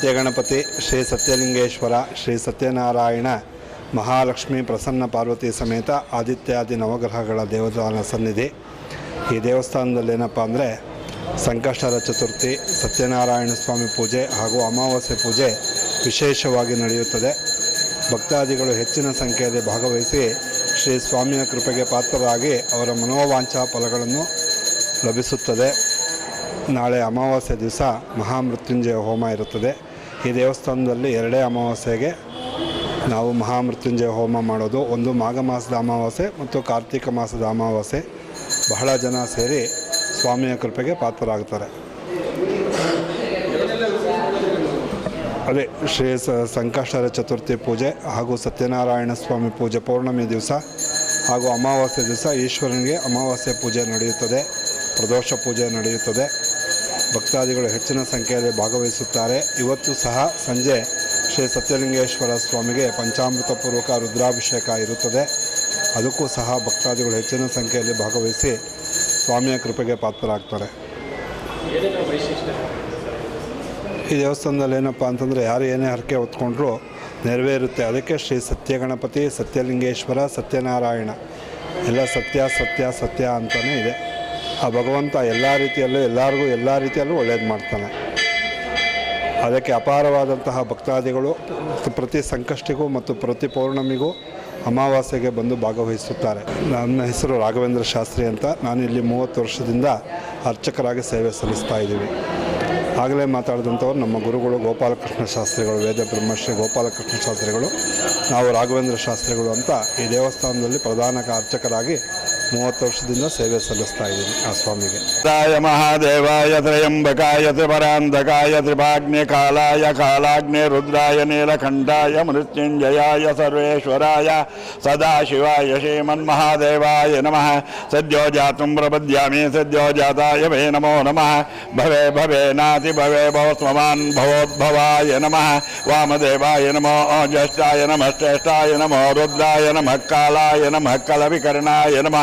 ಸತ್ಯಗಣಪತಿ ಶ್ರೀ ಸತ್ಯಲಿಂಗೇಶ್ವರ, ಶ್ರೀ ಸತ್ಯನಾರಾಯಣ ಮಹಾಲಕ್ಷ್ಮಿ ಪ್ರಸನ್ನ ಪಾರ್ವತಿ ಸಮೇತ ಆದಿತ್ಯಾದಿ ನವಗ್ರಹಗಳ ದೇವತಾನ ಸನ್ನಿಧಿ. ಈ ದೇವಸ್ಥಾನದಲ್ಲಿ ಏನಪ್ಪ ಅಂದರೆ ಸಂಕಷ್ಟರ ಚತುರ್ಥಿ, ಸತ್ಯನಾರಾಯಣ ಸ್ವಾಮಿ ಪೂಜೆ ಹಾಗೂ ಅಮಾವಾಸ್ಯೆ ಪೂಜೆ ವಿಶೇಷವಾಗಿ ನಡೆಯುತ್ತದೆ. ಭಕ್ತಾದಿಗಳು ಹೆಚ್ಚಿನ ಸಂಖ್ಯೆಯಲ್ಲಿ ಭಾಗವಹಿಸಿ ಶ್ರೀ ಸ್ವಾಮಿಯ ಕೃಪೆಗೆ ಪಾತ್ರರಾಗಿ ಅವರ ಮನೋವಾಂಛಾ ಫಲಗಳನ್ನು ಲಭಿಸುತ್ತದೆ. ನಾಳೆ ಅಮಾವಾಸ್ಯೆ ದಿವಸ ಮಹಾಮೃತ್ಯುಂಜಯ ಹೋಮ ಇರುತ್ತದೆ. ಈ ದೇವಸ್ಥಾನದಲ್ಲಿ ಎರಡೇ ಅಮಾವಾಸ್ಯೆಗೆ ನಾವು ಮಹಾಮೃತ್ಯುಂಜಯ ಹೋಮ ಮಾಡೋದು. ಒಂದು ಮಾಘ ಮಾಸದ ಅಮಾವಾಸ್ಯೆ ಮತ್ತು ಕಾರ್ತಿಕ ಮಾಸದ ಅಮಾವಾಸ್ಯೆ. ಬಹಳ ಜನ ಸೇರಿ ಸ್ವಾಮಿಯ ಕೃಪೆಗೆ ಪಾತ್ರರಾಗ್ತಾರೆ. ಅದೇ ಶ್ರೀ ಸಂಕಷ್ಟರ ಚತುರ್ಥಿ ಪೂಜೆ ಹಾಗೂ ಸತ್ಯನಾರಾಯಣ ಸ್ವಾಮಿ ಪೂಜೆ ಪೌರ್ಣಮಿ ದಿವಸ ಹಾಗೂ ಅಮಾವಾಸ್ಯೆ ದಿವಸ ಈಶ್ವರನಿಗೆ ಅಮಾವಾಸ್ಯೆ ಪೂಜೆ ನಡೆಯುತ್ತದೆ. ಪ್ರದೋಷ ಪೂಜೆ ನಡೆಯುತ್ತದೆ. ಭಕ್ತಾದಿಗಳು ಹೆಚ್ಚಿನ ಸಂಖ್ಯೆಯಲ್ಲಿ ಭಾಗವಹಿಸುತ್ತಾರೆ. ಇವತ್ತು ಸಹ ಸಂಜೆ ಶ್ರೀ ಸತ್ಯಲಿಂಗೇಶ್ವರ ಸ್ವಾಮಿಗೆ ಪಂಚಾಮೃತ ಪೂರ್ವಕ ರುದ್ರಾಭಿಷೇಕ ಇರುತ್ತದೆ. ಅದಕ್ಕೂ ಸಹ ಭಕ್ತಾದಿಗಳು ಹೆಚ್ಚಿನ ಸಂಖ್ಯೆಯಲ್ಲಿ ಭಾಗವಹಿಸಿ ಸ್ವಾಮಿಯ ಕೃಪೆಗೆ ಪಾತ್ರರಾಗ್ತಾರೆ. ಈ ದೇವಸ್ಥಾನದಲ್ಲಿ ಏನಪ್ಪ ಅಂತಂದರೆ ಯಾರು ಏನೇ ಹರಕೆ ಹೊತ್ಕೊಂಡ್ರೂ ನೆರವೇರುತ್ತೆ. ಅದಕ್ಕೆ ಶ್ರೀ ಸತ್ಯಗಣಪತಿ, ಸತ್ಯಲಿಂಗೇಶ್ವರ, ಸತ್ಯನಾರಾಯಣ. ಎಲ್ಲ ಸತ್ಯ ಸತ್ಯ ಸತ್ಯ ಅಂತಲೇ ಇದೆ. ಆ ಭಗವಂತ ಎಲ್ಲ ರೀತಿಯಲ್ಲೂ, ಎಲ್ಲರಿಗೂ ಎಲ್ಲ ರೀತಿಯಲ್ಲೂ ಒಳ್ಳೇದು ಮಾಡ್ತಾನೆ. ಅದಕ್ಕೆ ಅಪಾರವಾದಂತಹ ಭಕ್ತಾದಿಗಳು ಪ್ರತಿ ಸಂಕಷ್ಟಿಗೂ ಮತ್ತು ಪ್ರತಿ ಪೌರ್ಣಮಿಗೂ ಅಮಾವಾಸ್ಯೆಗೆ ಬಂದು ಭಾಗವಹಿಸುತ್ತಾರೆ. ನನ್ನ ಹೆಸರು ರಾಘವೇಂದ್ರ ಶಾಸ್ತ್ರಿ ಅಂತ ನಾನು ಇಲ್ಲಿ ಮೂವತ್ತು ವರ್ಷದಿಂದ ಅರ್ಚಕರಾಗಿ ಸೇವೆ ಸಲ್ಲಿಸ್ತಾ ಇದ್ದೀವಿ. ಆಗಲೇ ಮಾತಾಡಿದಂಥವ್ರು ನಮ್ಮ ಗುರುಗಳು ಗೋಪಾಲಕೃಷ್ಣ ಶಾಸ್ತ್ರಿಗಳು, ವೇದ ಬ್ರಹ್ಮಶ್ರೀ ಗೋಪಾಲಕೃಷ್ಣ ಶಾಸ್ತ್ರಿಗಳು, ನಾವು ರಾಘವೇಂದ್ರ ಶಾಸ್ತ್ರಿಗಳು ಅಂತ ಈ ದೇವಸ್ಥಾನದಲ್ಲಿ ಪ್ರಧಾನ ಅರ್ಚಕರಾಗಿ मूव वर्षद सेवे सल्ता आ स्वामी दाय महादेवाय त्रयंबकाय त्रिपरांधकाय त्रिभाग्ने कालाय कालाग्ने रुद्राय नीलखंडाय मृत्युंजयाय सर्वेश्वराय सदाशिवाय श्रीमहादेवाय नम सद्यो जात प्रपद्या सद्यो जाताय वे नमो नम भवे भवे नाति भवे भव भवस्वान् भवोद्भवाय नम वामदेवाय नमो ज्येष्ठा नम नमो रुद्राय नम कालाय नम कलिकर्णा नम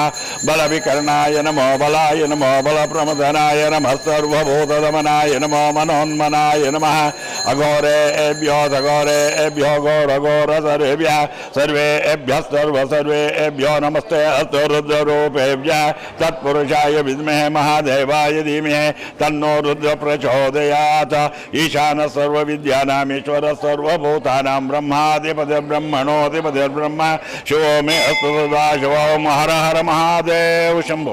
बलविकर्णाय नमो बलाय नमो बलप्रमदनाय नमः सर्वभूतदमनाय नमो। मनोन्मनाय नमः अघोरेभ्यो सघोरेभ्यो घोरघोरसर्वेभ्यः। सर्वेभ्यः सर्व सर्वेभ्यो नमस्ते अस्तु रुद्ररूपेभ्यः। तत्पुरुषाय विद्महे महादेवाय धीमहि। तन्नो रुद्र प्रचोदयात् ईशानः सर्वविद्यानामीश्वर सर्वभूतानां ब्रह्माधिपतिर्ब्रह्मणोऽधिपतिर्ब्रह्म। शिवो मे अस्तु सदा, शिवो हर हर महादेव। é o jambu.